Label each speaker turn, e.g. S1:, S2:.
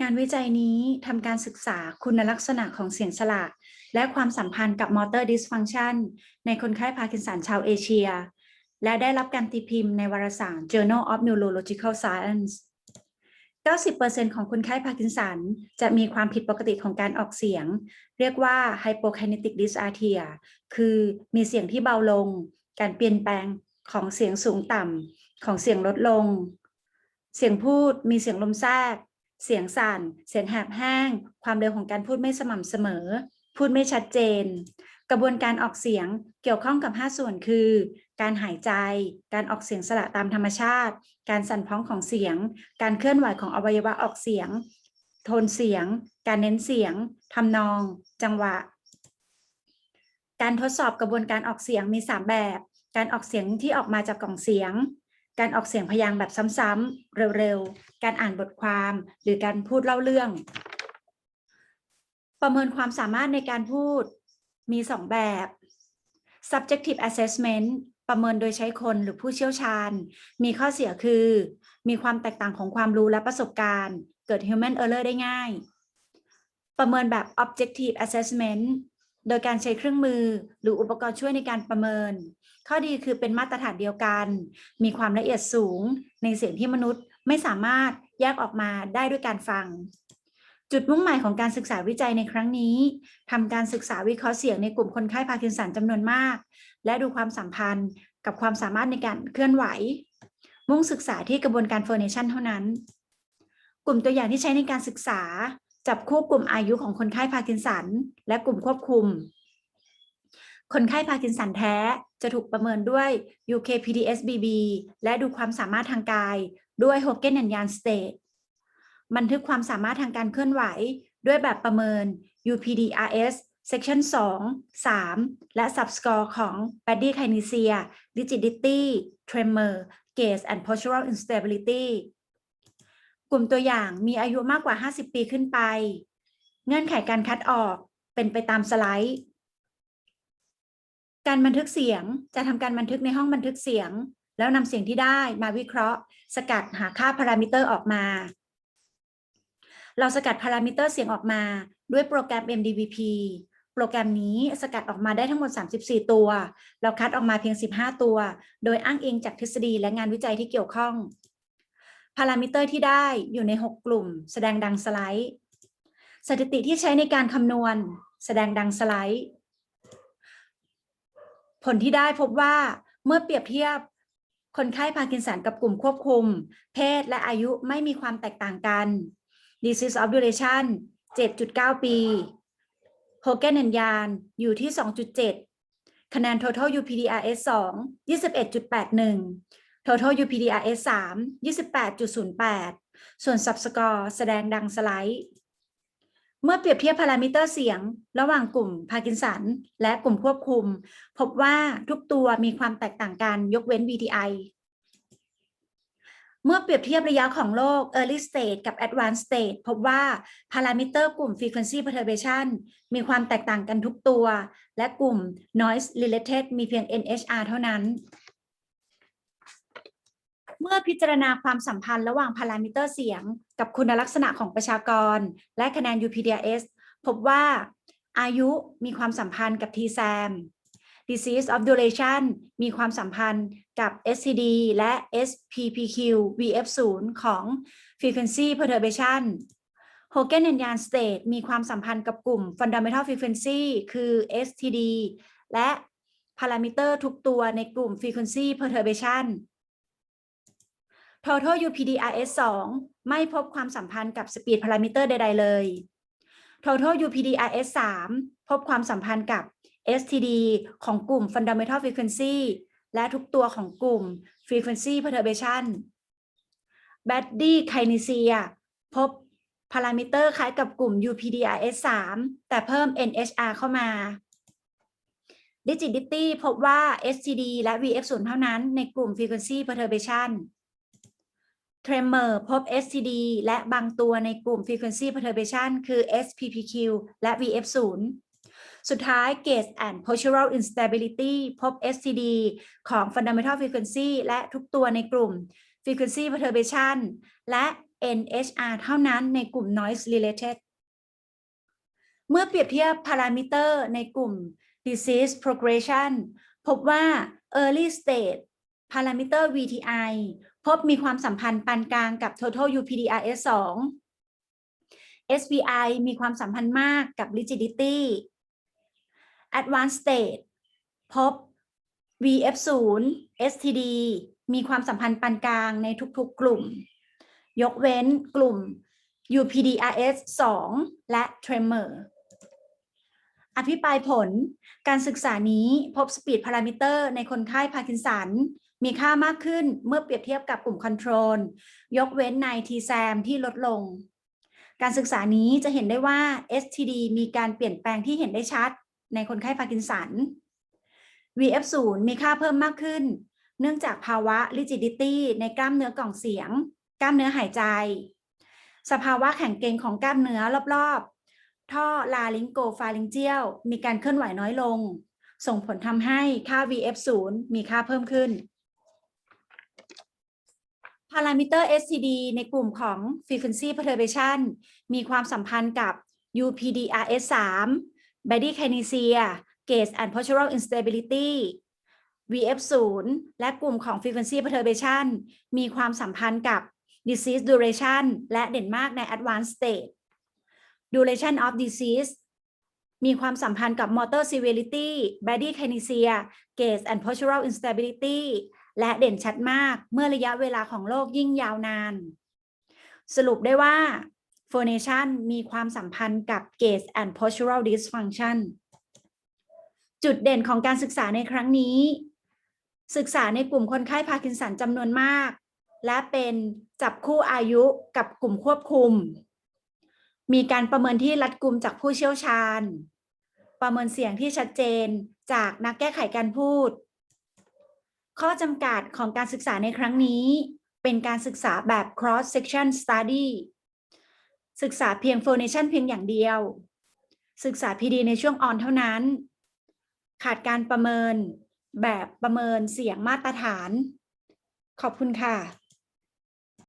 S1: งานวิจัยนี้ทำการศึกษาคุณลักษณะของเสียงสละและความสัมพันธ์กับมอเตอร์ดิสฟังชันในคนไข้พาร์กินสันชาวเอเชีย และได้รับการตีพิมพ์ในวารสาร Journal of Neurological Science 90%ของคนไข้พาร์กินสันจะมีความผิดปกติของการออกเสียง เรียกว่า hypokinetic dysarthria คือมีเสียงที่เบาลง การเปลี่ยนแปลงของเสียงสูงต่ำของเสียงลดลง เสียงพูดมีเสียงลมแทรก เสียงสั่น เสียงแหบแห้ง ความเร็วของการพูดไม่สม่ำเสมอ พูดไม่ชัดเจน กระบวนการออกเสียงเกี่ยวข้องกับ 5 ส่วนคือ การหายใจ การออกเสียงสระตามธรรมชาติ การสั่นพ้องของเสียง การเคลื่อนไหวของอวัยวะออกเสียง โทนเสียง การเน้นเสียงทำนอง จังหวะ การทดสอบกระบวนการออกเสียงมี 3 แบบ การออกเสียงที่ออกมาจากกล่องเสียง การออกเสียงพยางค์แบบซ้ำๆเร็วๆ การอ่านบทความหรือการพูดเล่าเรื่อง ประเมินความสามารถในการพูดมี 2 แบบ subjective assessment ประเมินโดยใช้คนหรือผู้เชี่ยวชาญ มีข้อเสียคือ มีความแตกต่างของความรู้และประสบการณ์ เกิด human error ได้ง่าย ประเมินแบบ objective assessment โดยการใช้เครื่องมือหรืออุปกรณ์ช่วยในการประเมิน ข้อดีคือเป็นมาตรฐานเดียวกัน มีความละเอียดสูง ในเสียงที่มนุษย์ไม่สามารถแยกออกมาได้ด้วยการฟัง จุดมุ่งหมายของการศึกษาวิจัยในครั้งนี้ทำการศึกษาวิเคราะห์เสียงในกลุ่มคนไข้พาร์กินสันจำนวนมาก และดูความสัมพันธ์กับความสามารถในการเคลื่อนไหว มุ่งศึกษาที่กระบวนการโฟอร์เนชันเท่านั้น กลุ่มตัวอย่างที่ใช้ในการศึกษา จับคู่กลุ่มอายุของคนไข้พาร์กินสัน และกลุ่มควบคุม คนไข้พาร์กินสันแท้จะถูกประเมินด้วย UKPDSBB และดูความสามารถทางกายด้วย Hogan and Yan State บันทึกความสามารถทางการเคลื่อนไหว ด้วยแบบประเมิน UPDRS Section 2 3 และ Subscore ของ Body Kinesia Rigidity Tremor Gaze and Postural Instability ลุ่มตัวอย่างมีอายุมากกว่า 50 ปีขึ้นไป เงื่อนไขการคัดออกเป็นไปตามสไลด์ การบันทึกเสียงจะทำการบันทึกในห้องบันทึกเสียง แล้วนำเสียงที่ได้มาวิเคราะห์ สกัดหาค่าพารามิเตอร์ออกมา เราสกัดพารามิเตอร์เสียงออกมา ด้วยโปรแกรม MDVP โปรแกรมนี้สกัดออกมาได้ทั้งหมด 34 ตัว เราคัดออกมาเพียง 15 ตัว โดยอ้างอิงจากทฤษฎีและงานวิจัยที่เกี่ยวข้อง พารามิเตอร์ที่ได้อยู่ใน 6 กลุ่ม แสดงดังสไลด์ สถิติที่ใช้ในการคำนวณ แสดงดังสไลด์ ผลที่ได้พบว่าเมื่อเปรียบเทียบคนไข้พาร์กินสันกับกลุ่มควบคุม เพศและอายุไม่มีความแตกต่างกัน disease of duration 7.9 ปีโฮเกนแอนยานอยู่ที่ 2.7 คะแนน total UPDRS 2 21.81 total UPDRS 3 28.08 ส่วน subscore แสดงดังสไลด์ เมื่อเปรียบเทียบพารามิเตอร์เสียง ระหว่างกลุ่มพาร์กินสัน และกลุ่มควบคุม พบว่าทุกตัวมีความแตกต่างกันยกเว้น VTI เมื่อเปรียบเทียบระยะของโรค early stage กับ advanced stage พบว่าพารามิเตอร์กลุ่ม frequency perturbation มีความแตกต่างกันทุกตัว และกลุ่ม noise related มีเพียง NHR เท่านั้น เมื่อพิจารณาความสัมพันธ์ระหว่างพารามิเตอร์เสียง กับคุณลักษณะของประชากร และคะแนน UPDRS พบว่าอายุมีความสัมพันธ์กับ TSAM disease of duration มีความสัมพันธ์กับ SCD และ SPPQ VF0 ของ frequency perturbation Hogan and Yan state มีความสัมพันธ์กับกลุ่ม fundamental frequency คือ STD และพารามิเตอร์ทุกตัวในกลุ่ม frequency perturbation total UPDRS 2 ไม่พบความสัมพันธ์กับ speed parameter ใด ๆ เลย total UPDRS 3 พบความสัมพันธ์กับ STD ของกลุ่ม fundamental frequency และทุกตัวของกลุ่ม frequency perturbation body kinesia พบพารามิเตอร์คล้ายกับกลุ่ม UPDRS 3 แต่เพิ่ม NHR เข้ามา Rigidity พบว่า STD และ VF0 เท่านั้นในกลุ่ม frequency perturbation Tremor พบ STD และบางตัวในกลุ่ม frequency perturbation คือ SPPQ และ VF0 สุดท้าย Gaze and Postural Instability พบ STD ของ Fundamental Frequency และทุกตัวในกลุ่ม Frequency Perturbation และ NHR เท่านั้นในกลุ่ม noise related เมื่อเปรียบเทียบพารามิเตอร์ในกลุ่ม disease progression พบว่า early stage พารามิเตอร์ VTI พบมีความสัมพันธ์ปานกลางกับ total UPDRS 2 SVI มีความสัมพันธ์มากกับ rigidity advanced state พบ VF0 STD มีความสัมพันธ์ปานกลางในทุกๆกลุ่ม ยกเว้นกลุ่ม UPDRS 2 และ Tremor อภิปรายผล การศึกษานี้พบ Speed Parameter ในคนไข้พาร์กินสัน มีค่ามากขึ้นเมื่อเปรียบเทียบกับกลุ่มคอนโทรลยกเว้นใน TSAM ที่ลดลง การศึกษานี้จะเห็นได้ว่า STD มีการเปลี่ยนแปลงที่เห็นได้ชัดในคนไข้พาร์กินสัน VF0 มีค่าเพิ่มมากขึ้น เนื่องจากภาวะ rigidity ในกล้ามเนื้อกล่องเสียง กล้ามเนื้อหายใจ สภาวะแข็งเกร็งของกล้ามเนื้อรอบๆ ท่อลาลิงโกฟาลิงเจียลมีการเคลื่อนไหวน้อยลง ส่งผลทำให้ค่า VF0 มีค่าเพิ่มขึ้น พารามิเตอร์ SCD ในกลุ่มของ Frequency Perturbation มีความสัมพันธ์กับ UPDRS3 Body Kinesia Gauge and Postural Instability VF0 และกลุ่มของ Frequency Perturbation มีความสัมพันธ์กับ Disease Duration และเด่นมากใน Advanced State Duration of Disease มีความสัมพันธ์กับ Motor Severity Body Kinesia Gauge and Postural Instability และเด่นชัดมากเมื่อระยะเวลาของโรคยิ่งยาวนาน สรุปได้ว่า Phonation มีความสัมพันธ์กับ Gauge and Postural Dysfunction จุดเด่นของการศึกษาในครั้งนี้ ศึกษาในกลุ่มคนไข้พาร์กินสันจำนวนมาก และเป็นจับคู่อายุกับกลุ่มควบคุม มีการประเมินที่รัดกุมจากผู้เชี่ยวชาญ ประเมินเสียงที่ชัดเจนจากนักแก้ไขการพูด ข้อจำกัดของการศึกษาในครั้งนี้ เป็นการศึกษาแบบ cross section study ศึกษาเพียง f o r n a t i o n เพียงอย่างเดียว ศึกษา PD ในช่วงออนเท่านั้น ขาดการประเมินแบบประเมินเสียงมาตรฐาน ขอบคุณค่ะ